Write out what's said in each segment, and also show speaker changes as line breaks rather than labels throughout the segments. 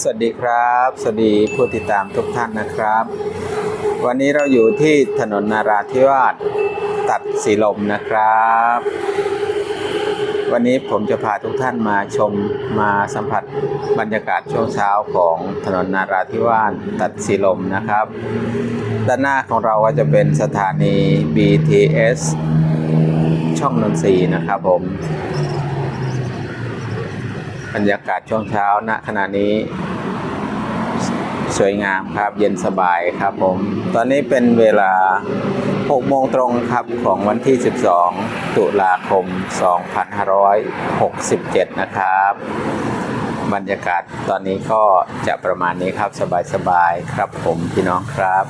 สวัสดีครับ สวัสดีผู้ติดตามทุกท่านนะครับ วันนี้เราอยู่ที่ถนนนาราธิวาสตัดสีลมนะครับ วันนี้ผมจะพาทุกท่านมาชมมาสัมผัสบรรยากาศช่วงเช้าของถนนนาราธิวาสตัดสีลมนะครับ ด้านหน้าของเราก็จะเป็นสถานี BTS ช่องนนทรีนะครับผม บรรยากาศช่วงเช้าณขณะนี้ สวยงามครับเย็นสบายครับผม ตอนนี้เป็นเวลา 6 โมงตรงครับของวันที่ 12 ตุลาคม 2567 นะครับ บรรยากาศตอนนี้ก็จะประมาณนี้ครับสบายๆครับผมพี่น้องครับ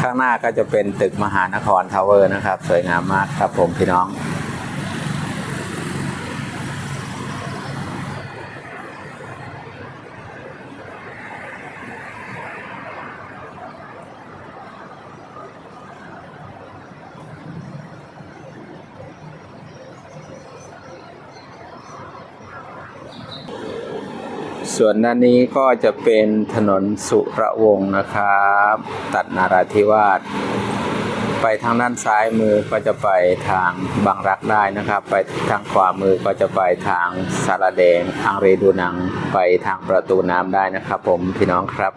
ข้างหน้าก็จะเป็นตึกมหานครทาวเวอร์นะครับ สวยงามมากครับผมพี่น้อง ส่วนด้านนี้ก็จะเป็นถนนสุระวงศ์นะครับ ตัดนาราธิวาสไปทางด้านซ้ายมือก็จะไปทางบางรักได้นะครับ ไปทางขวามือก็จะไปทางสารแดงอังเรดูนัง ไปทางประตูน้ำได้นะครับ ผมพี่น้องครับ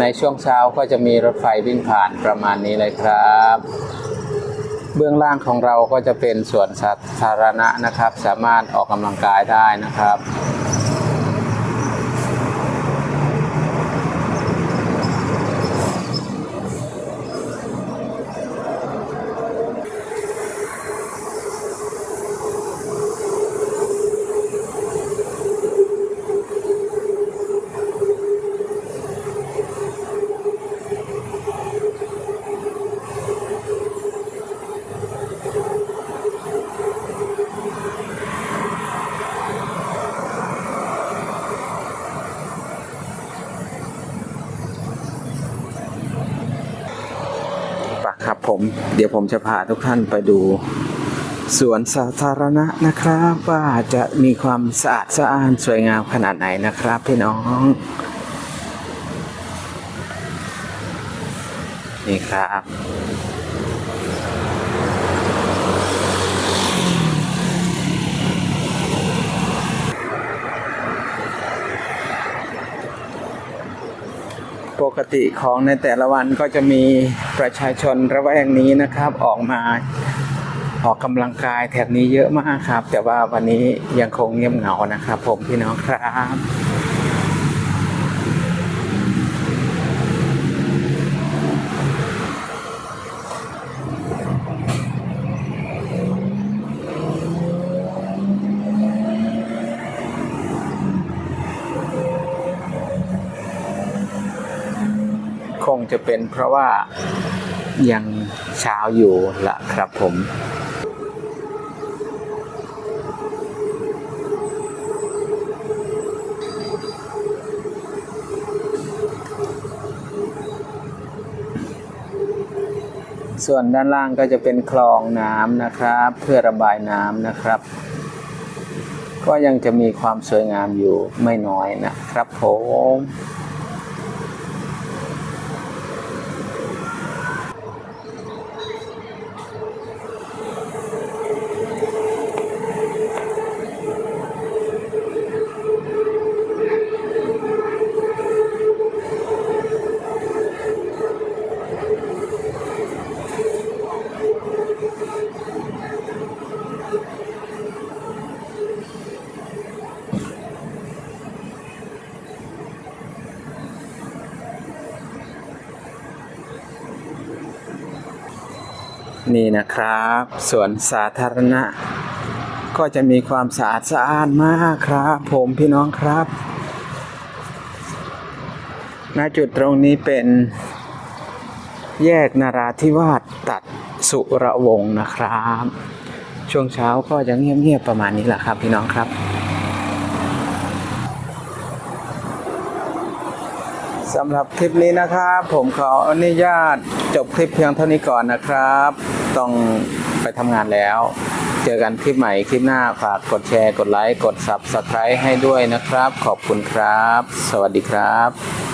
ในช่วงเช้าก็จะมีรถไฟวิ่งผ่านประมาณนี้เลยครับ เบื้องล่างของเราก็จะเป็นสวนสาธารณะนะครับ สามารถออกกำลังกายได้นะครับ ครับผมเดี๋ยวผมจะพาทุกท่านไปดู สวนสาธารณะนะครับ ว่าจะมีความสะอาดสะอ้านสวยงามขนาดไหนนะครับพี่น้อง นี่ครับ กติของในแต่ละวันก็จะมีประชาชนระแวกนี้นะครับ ออกมาออกกำลังกายแถบนี้เยอะมากครับ แต่ว่าวันนี้ยังคงเงียบเหงานะครับ ผมพี่น้องครับ จะเป็นเพราะว่ายังเช้าอยู่ละครับผมส่วนด้านล่างก็จะเป็นคลองน้ำนะครับ เพื่อระบายน้ำนะครับ ก็ยังจะมีความสวยงามอยู่ไม่น้อยนะครับผม นี่นะครับสวนสาธารณะ ก็จะมีความสะอาดสะอ้านมากครับ ผมพี่น้องครับณจุดตรงนี้เป็นแยกนาราธิวาสตัดสุระวงนะครับ ช่วงเช้าก็จะเงียบๆประมาณนี้แหละครับ พี่น้องครับ สำหรับคลิปนี้นะครับ ผมขออนุญาตจบคลิปเพียงเท่านี้ก่อนนะครับ ต้องไปทำงานแล้ว เจอกันคลิปใหม่คลิปหน้าฝากกดแชร์กดไลค์กด Subscribe ให้ด้วยนะครับ ขอบคุณครับ สวัสดีครับ